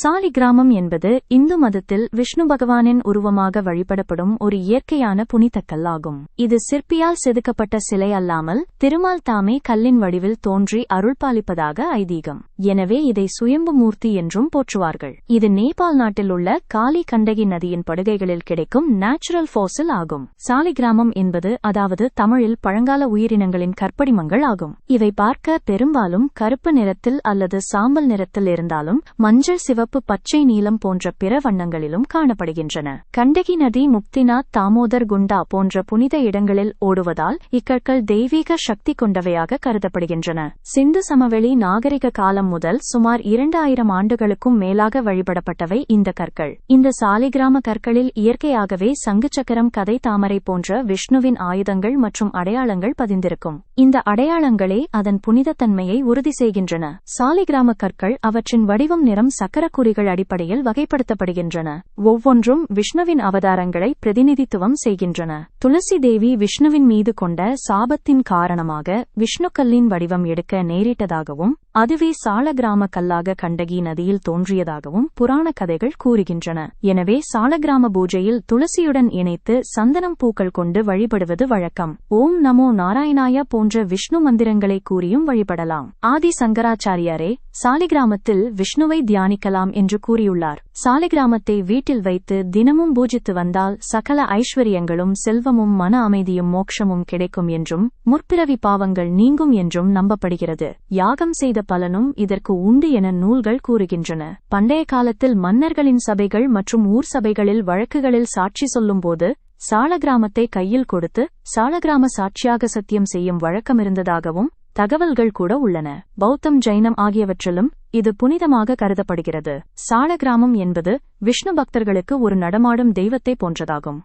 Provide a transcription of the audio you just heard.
சாலிகிராமம் என்பது இந்து மதத்தில் விஷ்ணு பகவானின் உருவமாக வழிபடப்படும் ஒரு இயற்கையான புனிதக்கல் ஆகும். இது சிற்பியால் செதுக்கப்பட்ட சிலை அல்லாமல் திருமால் தாமே கல்லின் வடிவில் தோன்றி அருள்பாலிப்பதாக ஐதீகம். எனவே இதை சுயம்பு மூர்த்தி என்றும் போற்றுவார்கள். இது நேபாள் நாட்டில் உள்ள காளி கண்டகி நதியின் படுகைகளில் கிடைக்கும் நேச்சுரல் ஃபோசில் ஆகும். சாலிகிராமம் என்பது அதாவது தமிழில் பழங்கால உயிரினங்களின் கற்படிமங்கள் ஆகும். இவை பார்க்க பெரும்பாலும் கருப்பு நிறத்தில் அல்லது சாம்பல் நிறத்தில் இருந்தாலும் மஞ்சள் சிவ சிவப்பு பச்சை நீலம் போன்ற பிற வண்ணங்களிலும் காணப்படுகின்றன. கண்டகி நதி முக்திநாத் தாமோதர் குண்டா போன்ற புனித இடங்களில் ஓடுவதால் இக்கற்கள் தெய்வீக சக்தி கொண்டவையாக கருதப்படுகின்றன. சிந்து சமவெளி நாகரிக காலம் முதல் சுமார் இரண்டு ஆயிரம் ஆண்டுகளுக்கும் மேலாக வழிபடப்பட்டவை இந்த கற்கள். இந்த சாலிகிராம கற்களில் இயற்கையாகவே சங்கு சக்கரம் கதை தாமரை போன்ற விஷ்ணுவின் ஆயுதங்கள் மற்றும் அடையாளங்கள் பதிந்திருக்கும். இந்த அடையாளங்களே அதன் புனிதத்தன்மையை உறுதி செய்கின்றன. சாலிகிராம கற்கள் அவற்றின் வடிவம் நிறம் சக்கர குறிகள் அடிப்படையில் வகைப்படுத்தப்படுகின்றன. ஒவ்வொன்றும் விஷ்ணுவின் அவதாரங்களை பிரதிநிதித்துவம் செய்கின்றன. துளசி தேவி விஷ்ணுவின் மீது கொண்ட சாபத்தின் காரணமாக விஷ்ணுக்கல்லின் வடிவம் எடுக்க நேரிட்டதாகவும் அதுவே சாலகிராம கல்லாக கண்டகி நதியில் தோன்றியதாகவும் புராண கதைகள் கூறுகின்றன. எனவே சாலகிராம பூஜையில் துளசியுடன் இணைத்து சந்தனம் பூக்கள் கொண்டு வழிபடுவது வழக்கம். ஓம் நமோ நாராயணாயா போன்ற விஷ்ணு மந்திரங்களை கூறியும் வழிபடலாம். ஆதி சங்கராச்சாரியாரே சாலிகிராமத்தில் விஷ்ணுவை தியானிக்கலாம் என்று கூறியுள்ளார். சாலிகிராமத்தை வீட்டில் வைத்து தினமும் பூஜித்து வந்தால் சகல ஐஸ்வர்யங்களும் செல்வமும் மன அமைதியும் மோட்சமும் கிடைக்கும் என்றும் முற்பிறவி பாவங்கள் நீங்கும் என்றும் நம்பப்படுகிறது. யாகம் செய்த பலனும் இதற்கு உண்டு என நூல்கள் கூறுகின்றன. பண்டைய காலத்தில் மன்னர்களின் சபைகள் மற்றும் ஊர் சபைகளில் வழக்குகளில் சாட்சி சொல்லும்போது சாலகிராமத்தை கையில் கொடுத்து சாலகிராம சாட்சியாக சத்தியம் செய்யும் வழக்கமிருந்ததாகவும் தகவல்கள் கூட உள்ளன. பௌத்தம் ஜைனம் ஆகியவற்றிலும் இது புனிதமாக கருதப்படுகிறது. சாலகிராமம் என்பது விஷ்ணு பக்தர்களுக்கு ஒரு நடமாடும் தெய்வத்தை போன்றதாகும்.